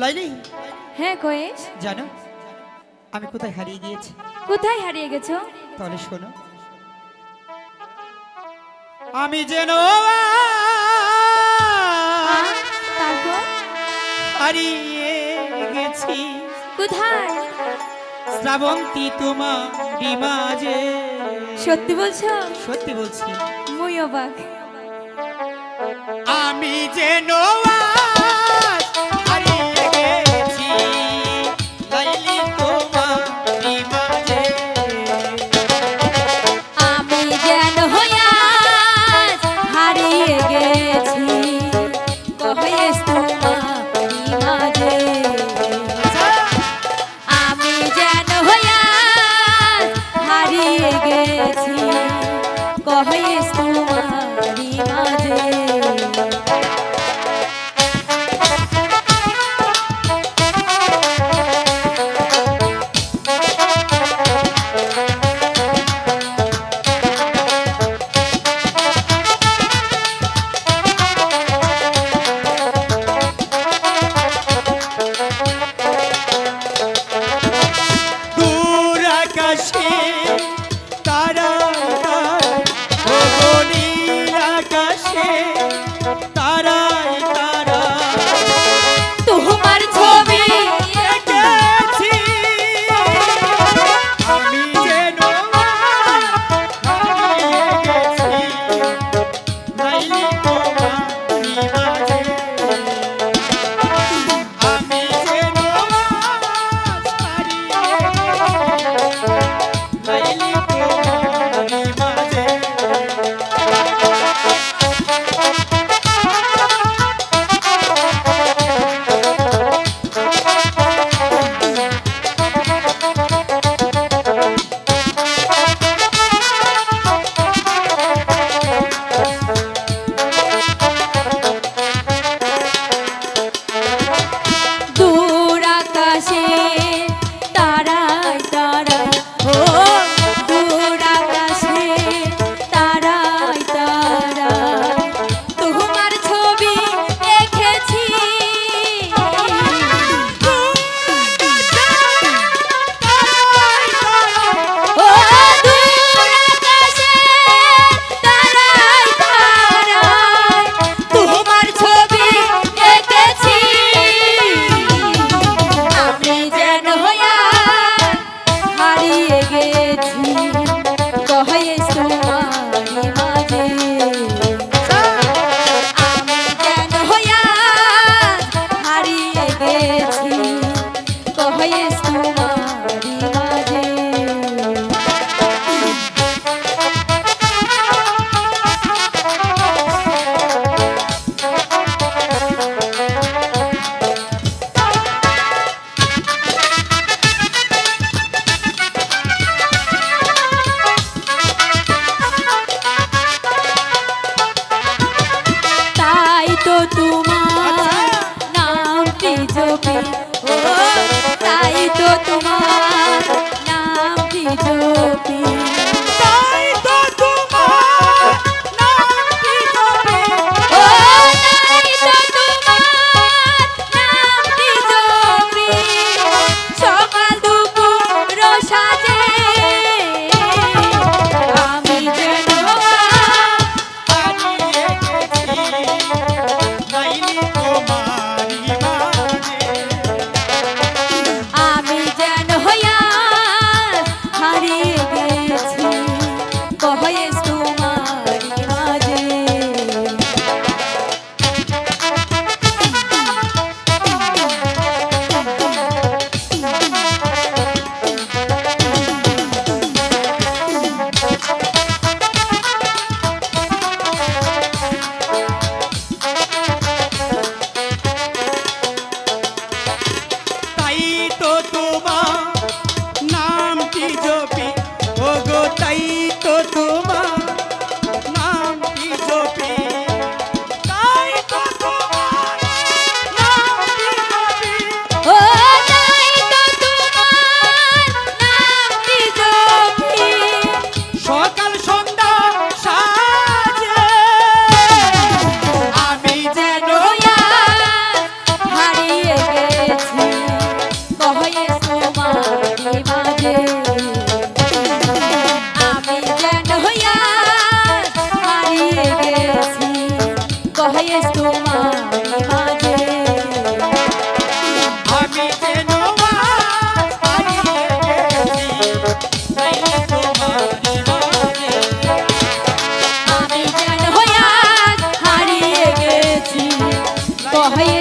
লাইলি হ্যাঁ কয়েস জানো আমি কোথায় হারিয়ে গিয়েছি? কোথায় হারিয়ে গেছো? তাহলে শোনো। আমি যেন হারিয়ে গেছি। কোথায়? শ্রাবন্তী তোমার মাঝে সত্যি বলছো? সত্যি বলছি। মুই অবাক। আমি যেন Bahayes, Bahayes, তাই তো তোমার নাম কি jopi হয়ে